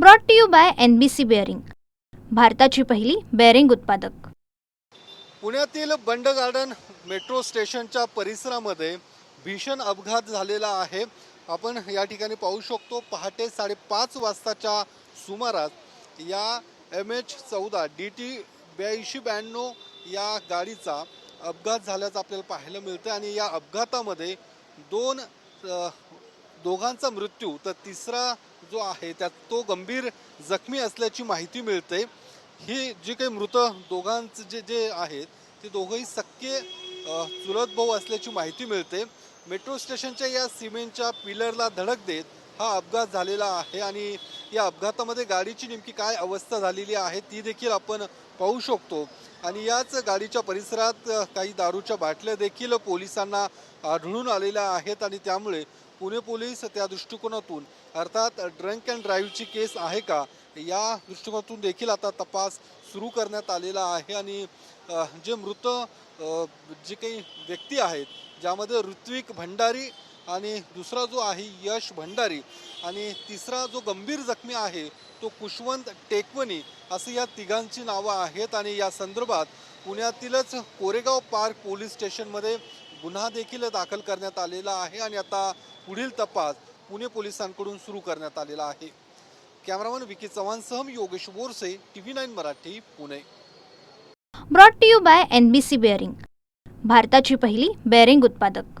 Brought to you by N B C bearing भारताची पहिली bearing उत्पादक. पुण्यातील बंड गार्डन मेट्रो स्टेशनच्या परिसरामध्ये भीषण अपघात झालेला आहे. आपण या ठिकाणी पाहू शकतो पहाटे साडेपाच वाजताच्या सुमारास या एम एच चौदा डी टी ब्याऐंशी ब्याण्णव या गाडीचा अपघात झाल्याचं आपल्याला पाहायला मिळतं आणि या अपघातामध्ये दोन दोघांचा मृत्यू तर तिसरा जो आहे त्यात तो गंभीर जखमी असल्याची माहिती मिळते. ही जी काही मृत दोघांचं जे जे आहेत ते दोघंही सक्के चुलत भाऊ असल्याची माहिती मिळते. मेट्रो स्टेशनच्या या सिमेंटच्या पिलरला धडक देत हा अपघात झालेला आहे आणि या अपघातामध्ये गाडीची नेमकी काय अवस्था झालेली आहे ती देखील आपण पाहू शकतो. आणि याच गाडीच्या परिसरात काही दारूच्या बाटल्या देखील पोलिसांना आढळून आलेल्या आहेत आणि त्यामुळे पुणे पोलीस त्या दृष्टिकोनातून अर्थात ड्रंक अँड ड्राईव्हची केस आहे का या दृष्टिकोनातून देखील आता तपास सुरू करण्यात आलेला आहे. आणि जे मृत जे काही व्यक्ती आहेत ज्यामध्ये ऋत्विक भंडारी आणि दुसरा जो आहे यश भंडारी आणि तिसरा जो गंभीर जखमी आहे तो कुशवंत टेकवणी असं या तिघांची नावं आहेत आणि या संदर्भात पुण्यातीलच कोरेगाव पार्क पोलीस स्टेशनमध्ये गुन्हा देखील दाखल करण्यात आलेला आहे आणि आता पुढील तपास पुणे पोलिसांकडून सुरू करण्यात आलेला आहे. Cameraman Vicky चव्हाणसह Yogesh Borse T V nine Marathi Pune. Brought to you by N B C bearing भारताची पहिली बेअरिंग उत्पादक.